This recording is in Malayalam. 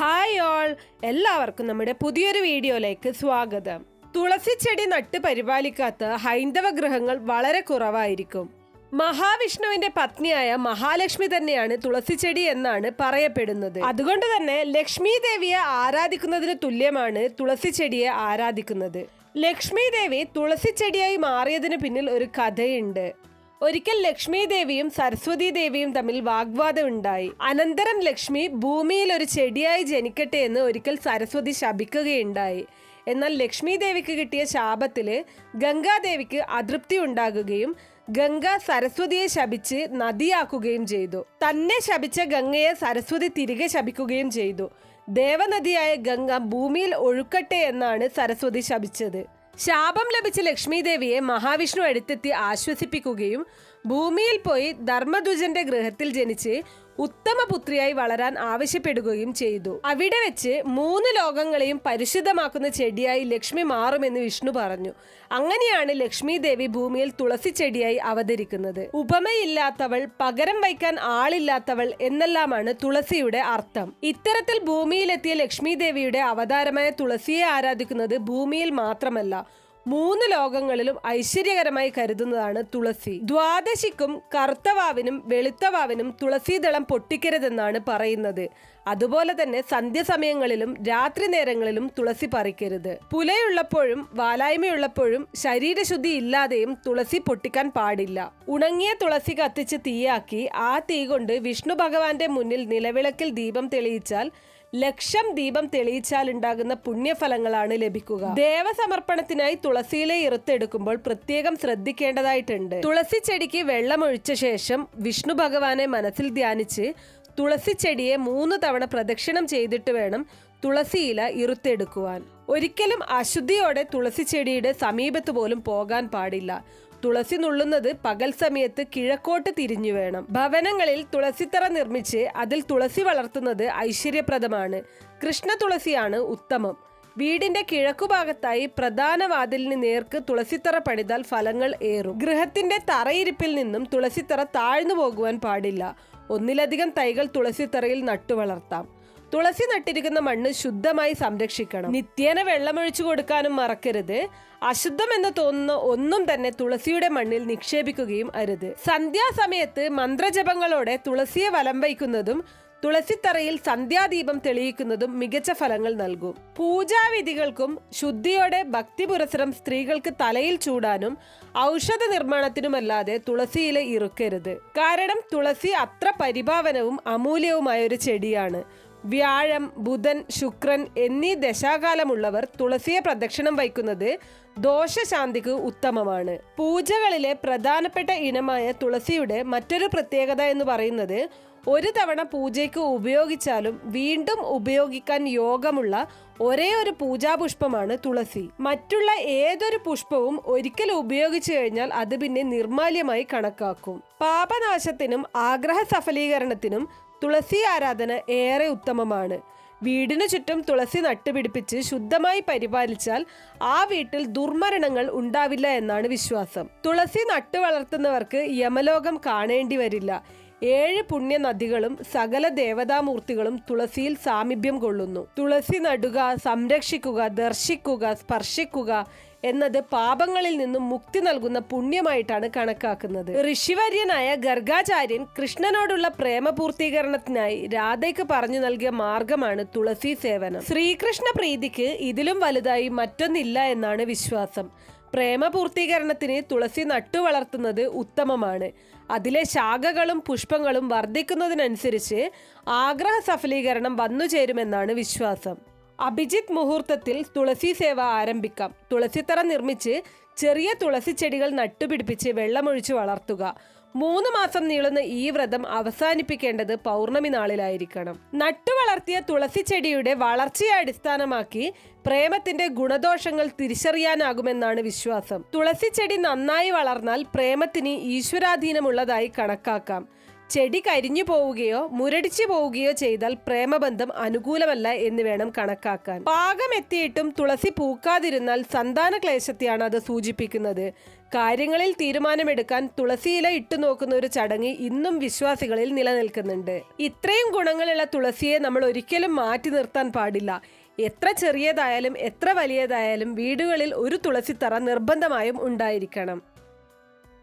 ഹായ് ഓൾ എല്ലാവർക്കും നമ്മുടെ പുതിയൊരു വീഡിയോയിലേക്ക് സ്വാഗതം. തുളസി ചെടി നട്ട് പരിപാലിക്കാത്ത ഹൈന്ദവ ഗ്രഹങ്ങൾ വളരെ കുറവായിരിക്കും. മഹാവിഷ്ണുവിന്റെ പത്നിയായ മഹാലക്ഷ്മി തന്നെയാണ് തുളസി ചെടി എന്നാണ് പറയപ്പെടുന്നത്. അതുകൊണ്ട് തന്നെ ലക്ഷ്മി ദേവിയെ ആരാധിക്കുന്നതിന് തുല്യമാണ് തുളസി ചെടിയെ ആരാധിക്കുന്നത്. ലക്ഷ്മി ദേവി തുളസി ചെടിയായി മാറിയതിന് പിന്നിൽ ഒരു കഥയുണ്ട്. ഒരിക്കൽ ലക്ഷ്മി ദേവിയും സരസ്വതി ദേവിയും തമ്മിൽ വാഗ്വാദം ഉണ്ടായി. അനന്തരം ലക്ഷ്മി ഭൂമിയിൽ ഒരു ചെടിയായി ജനിക്കട്ടെ എന്ന് ഒരിക്കൽ സരസ്വതി ശപിക്കുകയുണ്ടായി. എന്നാൽ ലക്ഷ്മി ദേവിക്ക് കിട്ടിയ ശാപത്തിൽ ഗംഗാദേവിക്ക് അതൃപ്തി ഉണ്ടാകുകയും ഗംഗ സരസ്വതിയെ ശപിച്ച് നദിയാക്കുകയും ചെയ്തു. തന്നെ ശപിച്ച ഗംഗയെ സരസ്വതി തിരികെ ശപിക്കുകയും ചെയ്തു. ദേവനദിയായ ഗംഗ ഭൂമിയിൽ ഒഴുക്കട്ടെ എന്നാണ് സരസ്വതി ശപിച്ചത്. ശാപം ലഭിച്ച ലക്ഷ്മി ദേവിയെ മഹാവിഷ്ണു അടുത്തെത്തി ആശ്വസിപ്പിക്കുകയും ഭൂമിയിൽ പോയി ധർമ്മധ്വജന്റെ ഗൃഹത്തിൽ ജനിച്ച് ഉത്തമ പുത്രിയായി വളരാൻ ആവശ്യപ്പെടുകയും ചെയ്തു. അവിടെ വെച്ച് മൂന്ന് ലോകങ്ങളെയും പരിശുദ്ധമാക്കുന്ന ചെടിയായി ലക്ഷ്മി മാറുമെന്ന് വിഷ്ണു പറഞ്ഞു. അങ്ങനെയാണ് ലക്ഷ്മി ദേവി ഭൂമിയിൽ തുളസി ചെടിയായി അവതരിക്കുന്നത്. ഉപമയില്ലാത്തവൾ പകരം വയ്ക്കാൻ ആളില്ലാത്തവൾ എന്നെല്ലാമാണ് തുളസിയുടെ അർത്ഥം. ഇത്തരത്തിൽ ഭൂമിയിലെത്തിയ ലക്ഷ്മി ദേവിയുടെ അവതാരമായ തുളസിയെ ആരാധിക്കുന്നത് ഭൂമിയിൽ മാത്രമല്ല മൂന്ന് ലോകങ്ങളിലും ഐശ്വര്യകരമായി കരുതുന്നതാണ് തുളസി. ദ്വാദശിക്കും കറുത്തവാവിനും വെളുത്തവാവിനും തുളസീദളം പൊട്ടിക്കരുതെന്നാണ് പറയുന്നത്. അതുപോലെ തന്നെ സന്ധ്യസമയങ്ങളിലും രാത്രി നേരങ്ങളിലും തുളസി പറിക്കരുത്. പുലയുള്ളപ്പോഴും വാലായ്മയുള്ളപ്പോഴും ശരീരശുദ്ധി ഇല്ലാതെയും തുളസി പൊട്ടിക്കാൻ പാടില്ല. ഉണങ്ങിയ തുളസി കത്തിച്ച് തീയാക്കി ആ തീ കൊണ്ട് വിഷ്ണു ഭഗവാന്റെ മുന്നിൽ നിലവിളക്കിൽ ദീപം തെളിയിച്ചാൽ ലക്ഷം ദീപം തെളിയിച്ചാൽ ഉണ്ടാകുന്ന പുണ്യഫലങ്ങളാണ് ലഭിക്കുക. ദേവസമർപ്പണത്തിനായി തുളസിയിലെ ഇറുത്തെടുക്കുമ്പോൾ പ്രത്യേകം ശ്രദ്ധിക്കേണ്ടതായിട്ടുണ്ട്. തുളസി ചെടിക്ക് വെള്ളമൊഴിച്ച ശേഷം വിഷ്ണു ഭഗവാനെ മനസ്സിൽ ധ്യാനിച്ച് തുളസി ചെടിയെ മൂന്ന് തവണ പ്രദക്ഷിണം ചെയ്തിട്ട് വേണം തുളസിയില ഇറുത്തെടുക്കുവാൻ. ഒരിക്കലും അശുദ്ധിയോടെ തുളസി ചെടിയുടെ സമീപത്ത് പോലും പോകാൻ പാടില്ല. തുളസി നുള്ളുന്നത് പകൽ സമയത്ത് കിഴക്കോട്ട് തിരിഞ്ഞു വേണം. ഭവനങ്ങളിൽ തുളസിത്തറ നിർമ്മിച്ച് അതിൽ തുളസി വളർത്തുന്നത് ഐശ്വര്യപ്രദമാണ്. കൃഷ്ണ തുളസിയാണ് ഉത്തമം. വീടിന്റെ കിഴക്കുഭാഗത്തായി പ്രധാന വാതിലിന് നേർക്ക് തുളസിത്തറ പണിതാൽ ഫലങ്ങൾ ഏറും. ഗൃഹത്തിന്റെ തറയിരിപ്പിൽ നിന്നും തുളസിത്തറ താഴ്ന്നു പോകുവാൻ പാടില്ല. ഒന്നിലധികം തൈകൾ തുളസിത്തറയിൽ നട്ടുവളർത്താം തുളസി നട്ടിരിക്കുന്ന മണ്ണ് ശുദ്ധമായി സംരക്ഷിക്കണം. നിത്യേന വെള്ളമൊഴിച്ചു കൊടുക്കാനും മറക്കരുത്. അശുദ്ധമെന്ന് തോന്നുന്ന ഒന്നും തന്നെ തുളസിയുടെ മണ്ണിൽ നിക്ഷേപിക്കുകയും അരുത്. സന്ധ്യാസമയത്ത് മന്ത്രജപങ്ങളോടെ തുളസിയെ വലം വയ്ക്കുന്നതും തുളസിത്തറയിൽ സന്ധ്യാദീപം തെളിയിക്കുന്നതും മികച്ച ഫലങ്ങൾ നൽകും. പൂജാവിധികൾക്കും ശുദ്ധിയോടെ ഭക്തി പുരസരം സ്ത്രീകൾക്ക് തലയിൽ ചൂടാനും ഔഷധ നിർമ്മാണത്തിനുമല്ലാതെ തുളസിയില ഇറുക്കരുത്. കാരണം തുളസി അത്ര പരിഭാവനവും അമൂല്യവുമായ ഒരു ചെടിയാണ്. വ്യാഴം ബുധൻ ശുക്രൻ എന്നീ ദശാകാലമുള്ളവർ തുളസിയെ പ്രദക്ഷിണം വയ്ക്കുന്നത് ദോഷശാന്തിക്ക് ഉത്തമമാണ്. പൂജകളിലെ പ്രധാനപ്പെട്ട ഇനമായ തുളസിയുടെ മറ്റൊരു പ്രത്യേകത എന്ന് പറയുന്നത് ഒരു തവണ പൂജയ്ക്ക് ഉപയോഗിച്ചാലും വീണ്ടും ഉപയോഗിക്കാൻ യോഗമുള്ള ഒരേ ഒരു പൂജാപുഷ്പമാണ് തുളസി. മറ്റുള്ള ഏതൊരു പുഷ്പവും ഒരിക്കൽ ഉപയോഗിച്ചു കഴിഞ്ഞാൽ അത് പിന്നെ നിർമാല്യമായി കണക്കാക്കും. പാപനാശത്തിനും ആഗ്രഹ സഫലീകരണത്തിനും തുളസി ആരാധന ഏറെ ഉത്തമമാണ്. വീടിനു ചുറ്റും തുളസി നട്ടുപിടിപ്പിച്ച് ശുദ്ധമായി പരിപാലിച്ചാൽ ആ വീട്ടിൽ ദുർമരണങ്ങൾ ഉണ്ടാവില്ല എന്നാണ് വിശ്വാസം. തുളസി നട്ടു വളർത്തുന്നവർക്ക് യമലോകം കാണേണ്ടി വരില്ല. ഏഴ് പുണ്യനദികളും സകല ദേവതാമൂർത്തികളും തുളസിയിൽ സാമീപ്യം കൊള്ളുന്നു. തുളസി നടുക സംരക്ഷിക്കുക ദർശിക്കുക സ്പർശിക്കുക എന്നത് പാപങ്ങളിൽ നിന്നും മുക്തി നൽകുന്ന പുണ്യമായിട്ടാണ് കണക്കാക്കുന്നത്. ഋഷിവര്യനായ ഗർഗാചാര്യൻ കൃഷ്ണനോടുള്ള പ്രേമപൂർത്തീകരണത്തിനായി രാധയ്ക്ക് പറഞ്ഞു നൽകിയ മാർഗമാണ് തുളസി സേവനം. ശ്രീകൃഷ്ണ പ്രീതിക്ക് ഇതിലും വലുതായി മറ്റൊന്നില്ല എന്നാണ് വിശ്വാസം. പ്രേമപൂർത്തീകരണത്തിന് തുളസി നട്ടുവളർത്തുന്നത് ഉത്തമമാണ്. അതിലെ ശാഖകളും പുഷ്പങ്ങളും വർദ്ധിക്കുന്നതിനനുസരിച്ച് ആഗ്രഹ സഫലീകരണം വന്നു ചേരുമെന്നാണ് വിശ്വാസം. അഭിജിത് മുഹൂർത്തത്തിൽ തുളസി സേവ ആരംഭിക്കാം. തുളസിത്തറ നിർമ്മിച്ച് ചെറിയ തുളസി ചെടികൾ നട്ടുപിടിപ്പിച്ച് വെള്ളമൊഴിച്ച് വളർത്തുക. മൂന്ന് മാസം നീളുന്ന ഈ വ്രതം അവസാനിപ്പിക്കേണ്ടത് പൗർണമി നാളിലായിരിക്കണം. നട്ടുവളർത്തിയ തുളസി ചെടിയുടെ വളർച്ചയെ അടിസ്ഥാനമാക്കി പ്രേമത്തിന്റെ ഗുണദോഷങ്ങൾ തിരിച്ചറിയാനാകുമെന്നാണ് വിശ്വാസം. തുളസി ചെടി നന്നായി വളർന്നാൽ പ്രേമത്തിന് ഈശ്വരാധീനമുള്ളതായി കണക്കാക്കാം. ചെടി കരിഞ്ഞു പോവുകയോ മുരടിച്ചു പോവുകയോ ചെയ്താൽ പ്രേമബന്ധം അനുകൂലമല്ല എന്ന് വേണം കണക്കാക്കാൻ. പാകം എത്തിയിട്ടും തുളസി പൂക്കാതിരുന്നാൽ സന്താന ക്ലേശത്തെയാണ് അത് സൂചിപ്പിക്കുന്നത്. കാര്യങ്ങളിൽ തീരുമാനമെടുക്കാൻ തുളസിയില ഇട്ടു നോക്കുന്ന ഒരു ചടങ്ങ് ഇന്നും വിശ്വാസികളിൽ നിലനിൽക്കുന്നുണ്ട്. ഇത്രയും ഗുണങ്ങളുള്ള തുളസിയെ നമ്മൾ ഒരിക്കലും മാറ്റി നിർത്താൻ പാടില്ല. എത്ര ചെറിയതായാലും എത്ര വലിയതായാലും വീടുകളിൽ ഒരു തുളസി തറ നിർബന്ധമായും ഉണ്ടായിരിക്കണം.